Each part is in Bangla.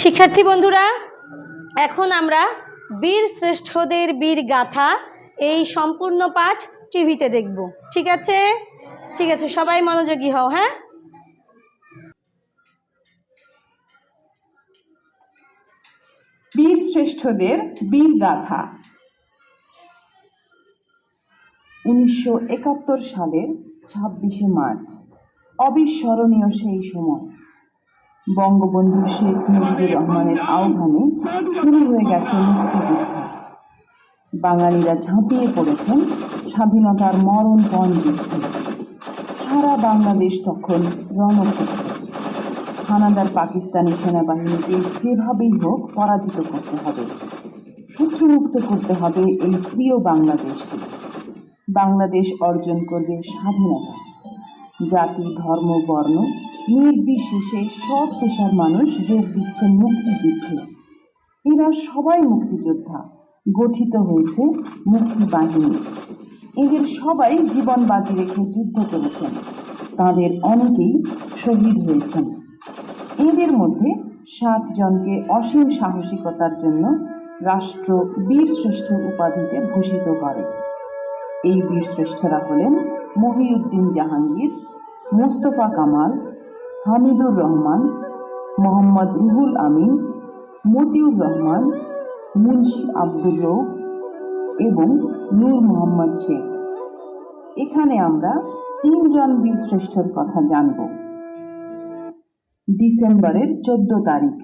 শিক্ষার্থী বন্ধুরা, এখন আমরা বীর শ্রেষ্ঠদের বীর গাথা এই সম্পূর্ণ পাঠ টিভিতে দেখব। ঠিক আছে? ঠিক আছে, সবাই মনোযোগী হও হ্যাঁ? বীর শ্রেষ্ঠদের বীর গাথা। উনিশশো একাত্তর সালের ছাব্বিশে মার্চ, অবিস্মরণীয় সেই সময়। বঙ্গবন্ধু শেখ মুজিবুর রহমানের আহ্বানে শুরু হয়ে গেছে মুক্তিযুদ্ধ। বাঙালিরা ঝাঁপিয়ে পড়েছেন স্বাধীনতার মরণপণ যুদ্ধে। সারা বাংলাদেশ তখন রণক্ষেত্র। হানাদার পাকিস্তানি সেনাবাহিনীকে যেভাবেই হোক পরাজিত করতে হবে, শত্রুমুক্ত করতে হবে এই প্রিয় বাংলাদেশকে। বাংলাদেশ অর্জন করবে স্বাধীনতা। জাতি, ধর্ম, বর্ণ নির্বিশেষে সব পেশার মানুষ যোগ দিচ্ছেন মুক্তিযুদ্ধে। এরা সবাই মুক্তিযোদ্ধা, গঠিত হয়েছে মুক্তি বাহিনী। এদের সবাই জীবন বাজি রেখে যুদ্ধ করেছেন। তাদের অনেকেই শহীদ হয়েছেন। এদের মধ্যে সাত জনকে অসীম সাহসিকতার জন্য রাষ্ট্র বীর শ্রেষ্ঠ উপাধিতে ভূষিত করে। এই বীর শ্রেষ্ঠরা হলেন মহিউদ্দিন জাহাঙ্গীর, মোস্তফা কামাল হামিদুর রহমান, মোহাম্মদ রুহুল আমিন, মতিউর রহমান, মুন্সি আব্দুল এবং নূর মোহাম্মদ শেখ। এখানে আমরা তিনজন বীর শ্রেষ্ঠর কথা জানব। ডিসেম্বরের চোদ্দ তারিখ।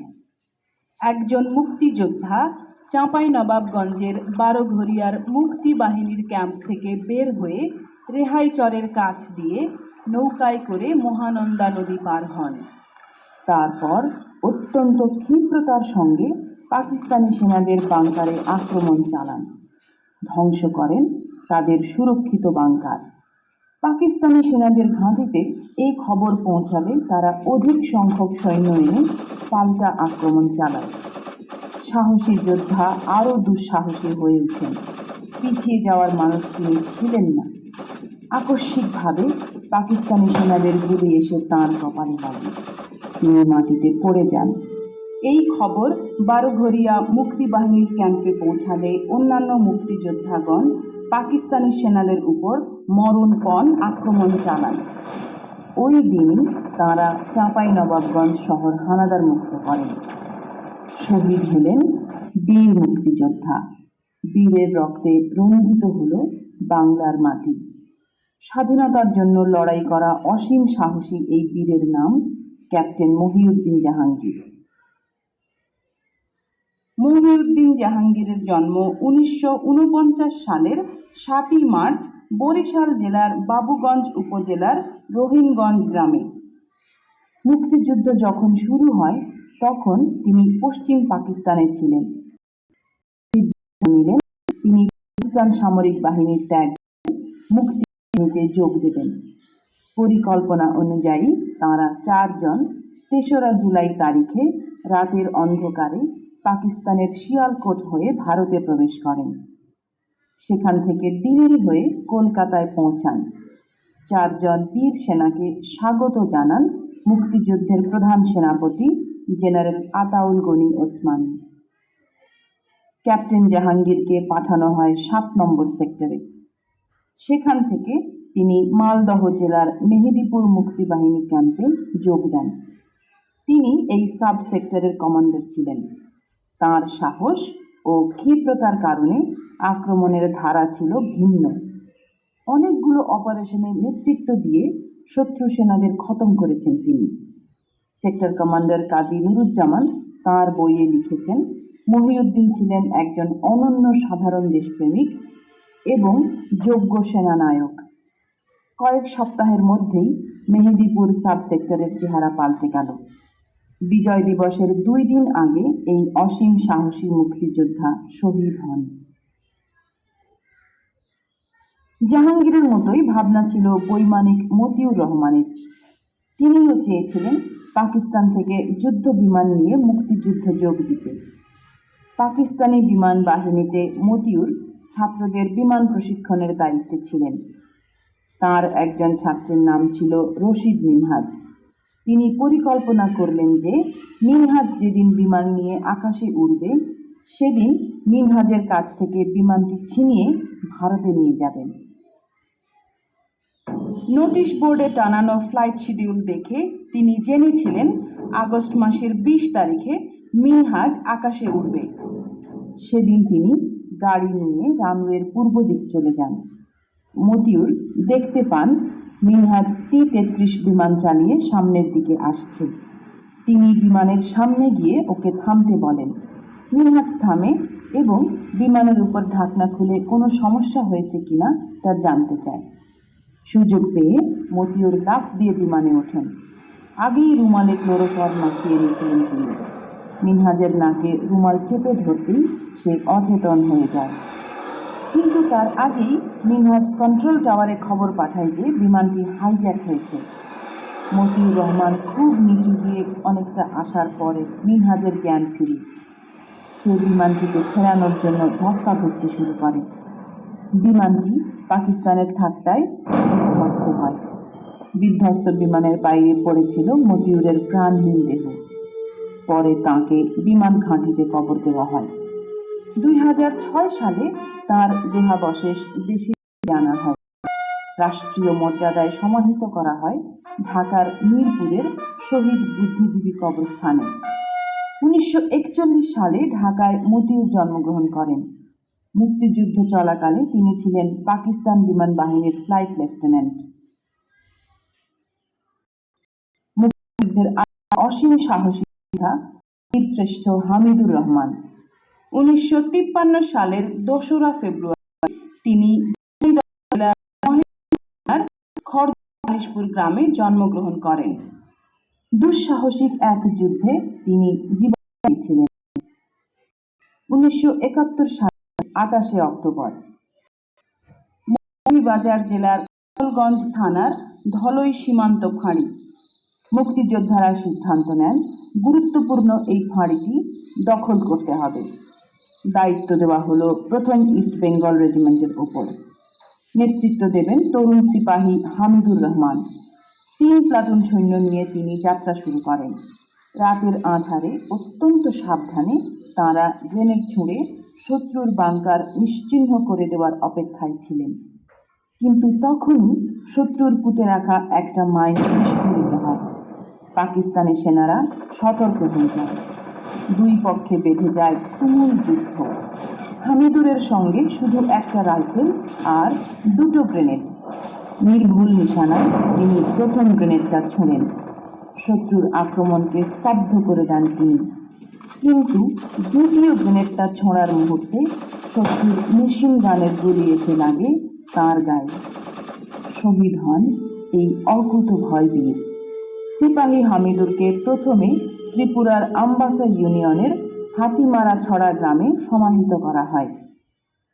একজন মুক্তিযোদ্ধা চাঁপাই নবাবগঞ্জের বারোঘরিয়ার মুক্তি বাহিনীর ক্যাম্প থেকে বের হয়ে রেহাইচরের কাছ দিয়ে নৌকায় করে মহানন্দা নদী পার হন। তারপর অত্যন্ত ক্ষিপ্রতার সঙ্গে পাকিস্তানি সেনাদের বাংকারে আক্রমণ চালান। ধ্বংস করেন তাদের সুরক্ষিত বাংকার। পাকিস্তানি সেনাদের ঘাঁটিতে এই খবর পৌঁছালে তারা অধিক সংখ্যক সৈন্য এনে পাল্টা আক্রমণ চালায়। সাহসী যোদ্ধা আরও দুঃসাহসী হয়ে ওঠেন। পিছিয়ে যাওয়ার মানুষ তিনি ছিলেন না। আকস্মিকভাবে পাকিস্তানি সেনাদের গুলি এসে তাঁর কপালে লাগে। তিনি মাটিতে পড়ে যান। এই খবর বারোঘরিয়া মুক্তিবাহিনীর ক্যাম্পে পৌঁছালে অন্যান্য মুক্তিযোদ্ধাগণ পাকিস্তানি সেনাদের উপর মরণপণ আক্রমণ চালান ওই দিনই তাঁরা চাঁপাই নবাবগঞ্জ শহর হানাদার মুক্ত করেন। শহীদ হলেন বীর মুক্তিযোদ্ধা। বীরের রক্তে রঞ্জিত হল বাংলার মাটি। স্বাধীনতার জন্য লড়াই করা অসীম সাহসী এই বীরের নাম ক্যাপ্টেন মহিউদ্দিন জাহাঙ্গীর। মহিউদ্দিন জাহাঙ্গীরের জন্ম উনিশশো উনপঞ্চাশ সালের সাতই মার্চ বরিশাল জেলার বাবুগঞ্জ উপজেলার রহিমগঞ্জ গ্রামে। মুক্তিযুদ্ধ যখন শুরু হয়, তখন তিনি পশ্চিম পাকিস্তানে ছিলেন। তিনি পাকিস্তান সামরিক বাহিনীর ত্যাগ মুক্তি বাহিনীতে যোগ দেবেন। পরিকল্পনা অনুযায়ী তাঁরা চারজন তেসরা জুলাই তারিখে রাতের অন্ধকারে পাকিস্তানের শিয়ালকোট হয়ে ভারতে প্রবেশ করেন। সেখান থেকে দিল্লি হয়ে কলকাতায় পৌঁছান। চারজন বীর সেনাকে স্বাগত জানান মুক্তিযুদ্ধের প্রধান সেনাপতি জেনারেল আতাউল গনি ওসমান। ক্যাপ্টেন জাহাঙ্গীরকে পাঠানো হয় সাত নম্বর সেক্টরে। সেখান থেকে তিনি মালদহ জেলার মেহেদিপুর মুক্তিবাহিনী ক্যাম্পে যোগ দেন। তিনি এই সাব সেক্টরের কমান্ডার ছিলেন। তার সাহস ও ক্ষিপ্রতার কারণে আক্রমণের ধারা ছিল ভিন্ন। অনেকগুলো অপারেশনের নেতৃত্ব দিয়ে শত্রু সেনাদের খতম করেছেন তিনি। সেক্টর কমান্ডার কাজী নুরুজ্জামান তার বইয়ে লিখেছেন, মহিউদ্দিন ছিলেন একজন অনন্য সাধারণ দেশপ্রেমিক এবং যোগ্য সেনানায়ক। কয়েক সপ্তাহের মধ্যেই মেহেদিপুর সাব সেক্টরের চেহারা পাল্টে গেল। বিজয় দিবসের দুই দিন আগে এই অসীম সাহসী মুক্তিযোদ্ধা শহীদ হন। জাহাঙ্গীরের মতোই ভাবনা ছিল বৈমানিক মতিউর রহমানের। তিনিও চেয়েছিলেন পাকিস্তান থেকে যুদ্ধ বিমান নিয়ে মুক্তিযুদ্ধে যোগ দিতে। পাকিস্তানি বিমান বাহিনীতে মতিউর ছাত্রদের বিমান প্রশিক্ষণের দায়িত্বে ছিলেন। তার একজন ছাত্রের নাম ছিল রশিদ মিনহাজ। তিনি পরিকল্পনা করলেন যে মিনহাজ যেদিন বিমান নিয়ে আকাশে উড়বে, সেদিন মিনহাজের কাছ থেকে বিমানটি ছিনিয়ে ভারতে নিয়ে যাবেন। নোটিশ বোর্ডে টানানো ফ্লাইট শিডিউল দেখে তিনি জেনেছিলেন আগস্ট মাসের বিশ তারিখে মিনহাজ আকাশে উড়বে। সেদিন তিনি গাড়ি নিয়ে রানওয়ের পূর্ব দিক চলে যান। মতিউর দেখতে পান মিনহাজ টি তেত্রিশ বিমান চালিয়ে সামনের দিকে আসছে। তিনি বিমানের সামনে গিয়ে ওকে থামতে বলেন। মিনহাজ থামে এবং বিমানের উপর ঢাকনা খুলে কোনো সমস্যা হয়েছে কিনা তা জানতে চায়। সুযোগ পেয়ে মতিউর লাফ দিয়ে বিমানে ওঠেন। আগেই রুমালে ক্লোরোফর্ম মাখিয়ে নিয়েছিলেন তিনি। মিনহাজের নাকে রুমাল চেপে ধরতেই সে অচেতন হয়ে যায়। কিন্তু তার আগেই মিনহাজ কন্ট্রোল টাওয়ারে খবর পাঠায় যে বিমানটি হাইজ্যাক হয়েছে। মতিউর রহমান খুব নিচু দিয়ে অনেকটা আসার পরে মিনহাজের জ্ঞান ফিরে। সে বিমানটিকে ফেরানোর জন্য ধস্তাধস্তি শুরু করে। বিমানটি পাকিস্তানের ঠাট্টায় বিধ্বস্ত হয়। বিধ্বস্ত বিমানের বাইরে পড়েছিল মতিউরের প্রাণহীন দেহ। পরে তাঁকে বিমান ঘাঁটিতে কবর দেওয়া হয়। দুই হাজার ছয় সালে তার দেহাবশেষ দেশে আনা হয়। রাষ্ট্রীয় মর্যাদায় সমাহিত করা হয় ঢাকার মিরপুরের শহীদ বুদ্ধিজীবী কবরস্থানে। উনিশশো একচল্লিশ সালে ঢাকায় মতিউর জন্মগ্রহণ করেন। মুক্তিযুদ্ধ চলাকালে তিনি ছিলেন পাকিস্তান বিমান বাহিনীর ফ্লাইট লেফটেন্যান্ট। মুক্তিযুদ্ধের অসীম সাহসী বীরশ্রেষ্ঠ হামিদুর রহমান। উনিশশো তিপ্পান্ন সালের দোসরা ফেব্রুয়ারি তিনি জেলার গ্রামে জন্মগ্রহণ করেন। দুঃসাহসিক এক যুদ্ধে তিনি জীবন দিয়েছিলেন উনিশশো একাত্তর সালের আটাশে অক্টোবর। মৌলভীবাজার জেলার গোপালগঞ্জ থানার ধলই সীমান্ত ফাঁড়ি মুক্তিযোদ্ধারা সিদ্ধান্ত নেন, গুরুত্বপূর্ণ এই ফাঁড়িটি দখল করতে হবে। দায়িত্ব দেওয়া হলো প্রথম ইস্ট বেঙ্গল রেজিমেন্টের ওপর। নেতৃত্ব দেবেন তরুণ সিপাহী হামিদুর রহমান। তিন প্লাটুন সৈন্য নিয়ে তিনি যাত্রা শুরু করেন। রাতের আঁধারে অত্যন্ত সাবধানে তাঁরা গ্রেনেড ছুঁড়ে শত্রুর বাংকার নিশ্চিহ্ন করে দেওয়ার অপেক্ষায় ছিলেন। কিন্তু তখনই শত্রুর পুঁতে রাখা একটা মাইন বিস্ফোরিত হয়। পাকিস্তানি সেনারা সতর্ক হয়ে যায়। দুই পক্ষে বেঁধে যায় তুমুল যুদ্ধ। হামিদুরের সঙ্গে শুধু একটা রাইফেল আর দুটো গ্রেনেড। নির্ভুল নিশানায় তিনি প্রথম গ্রেনেডটা ছোঁড়েন। শত্রুর আক্রমণকে স্তব্ধ করে দেন তিনি। কিন্তু দ্বিতীয় গ্রেনেডটা ছোঁড়ার মুহূর্তে শত্রুর মেশিন গানের গুলি এসে লাগে তার গায়ে। শহীদ হন এই অকুত ভয় বীর। সিপাহী হামিদুরকে প্রথমে ত্রিপুরার আম্বাসা ইউনিয়নের হাতিমারা ছড়া গ্রামে সমাহিত করা হয়।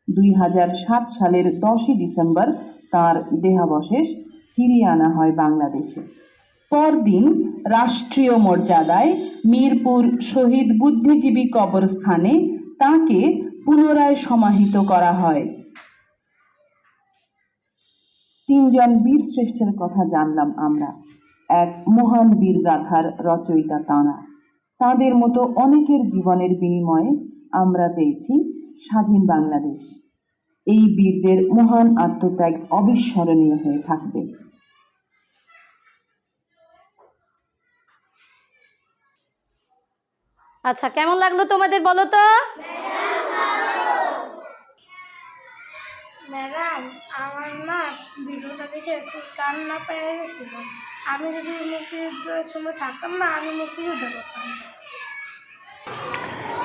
দুই হাজার সাত সালের দশই ডিসেম্বর তার দেহাবশেষ ফিরিয়ে আনা হয় বাংলাদেশে। পরদিন রাষ্ট্রীয় মর্যাদায় মিরপুর শহীদ বুদ্ধিজীবী কবরস্থানে তাকে পুনরায় সমাহিত করা হয়। তিনজন বীর শ্রেষ্ঠের কথা জানলাম আমরা। এক মহান বীর গাথার রচয়িতা তাঁরা। তাঁদের মতো অনেকের জীবনের বিনিময়ে আমরা পেয়েছি স্বাধীন বাংলাদেশ। এই বীরদের মহান আত্মত্যাগ অবিস্মরণীয় হয়ে থাকবে। আচ্ছা কেমন লাগল তোমাদের বলো তো? ম্যাডাম, আমার না ভিডিওটা দেখে খুব কান্না পেয়ে গেছিল। আমি যদি মুক্তিযুদ্ধের সময় থাকতাম না, আমি মুক্তিযুদ্ধ করতাম।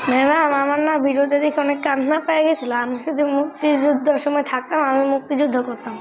ম্যাডাম, আমার না ভিডিওতে দেখে অনেক কান্না পেয়ে গেছিল। আমি যদি মুক্তিযুদ্ধের সময় থাকতাম, আমি মুক্তিযুদ্ধ করতাম।